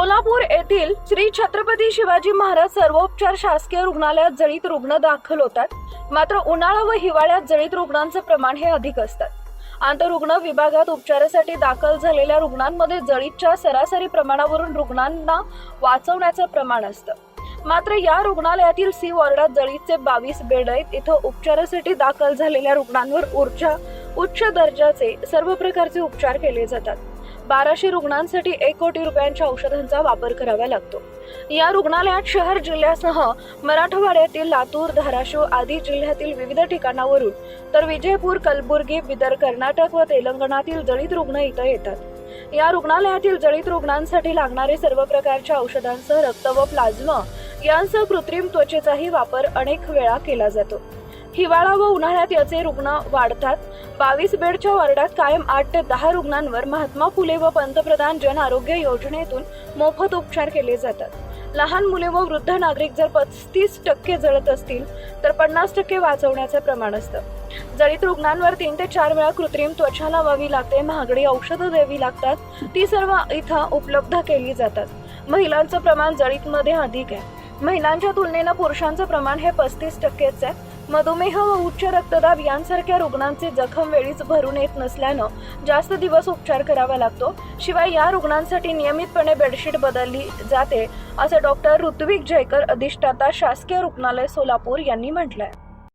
सोलापूर येथील श्री छत्रपती शिवाजी महाराज सर्वोपचार शासकीय रुग्णालयात जळीत रुग्ण दाखल होतात. मात्र उन्हाळा व हिवाळ्यात जळीत रुग्णांचं प्रमाण हे अधिक असतात आंतरुग्ण विभागात उपचारासाठी दाखल झालेल्या रुग्णांमध्ये जळीतच्या सरासरी प्रमाणावरून रुग्णांना वाचवण्याचं प्रमाण असतं. मात्र या रुग्णालयातील सी वॉर्डात जळीतचे बावीस बेड आहेत. इथं उपचारासाठी दाखल झालेल्या रुग्णांवर ऊर्जा उच्च दर्जाचे सर्व प्रकारचे उपचार केले जातात. बाराशे रुग्णांसाठी एक कोटी रुपयांच्या औषधांचा वापर करावा लागतो. या रुग्णालयात शहर जिल्ह्यासह मराठवाड्यातील लातूर धाराशिव आदी जिल्ह्यातील विविध ठिकाणावरून तर विजयपूर कलबुर्गी बिदर कर्नाटक व तेलंगणातील जळीत रुग्ण इथं येतात. या रुग्णालयातील जळीत रुग्णांसाठी लागणारे सर्व प्रकारच्या औषधांसह रक्त व प्लाझ्मा यांसह कृत्रिम त्वचेचाही वापर अनेक वेळा केला जातो. हिवाळा व उन्हाळ्यात याचे रुग्ण वाढतात. बावीस बेडच्या वॉर्डात कायम आठ ते दहा रुग्णांवर महात्मा फुले व पंतप्रधान जन आरोग्य योजनेतून मोफत उपचार केले जातात. लहान मुले व वृद्ध नागरिक जर पस्तीस टक्के जळत असतील तर पन्नास टक्के वाचवण्याचे प्रमाण असतं. जळीत रुग्णांवर तीन ते चार वेळा कृत्रिम त्वचा लावावी लागते महागडी औषधं द्यावी लागतात ती सर्व इथं उपलब्ध केली जातात. महिलांचं प्रमाण जळीतमध्ये अधिक आहे. महिलांच्या तुलनेनं पुरुषांचं प्रमाण हे पस्तीस टक्केच आहे. मधुमेह व उच्च रक्तदाब यांसारख्या रुग्णांचे जखम वेळीच भरून येत नसल्यानं जास्त दिवस उपचार करावा लागतो. शिवाय या रुग्णांसाठी नियमितपणे बेडशीट बदलली जाते असं डॉक्टर ऋत्विक जयकर अधिष्ठाता शासकीय रुग्णालय सोलापूर यांनी म्हटलंय.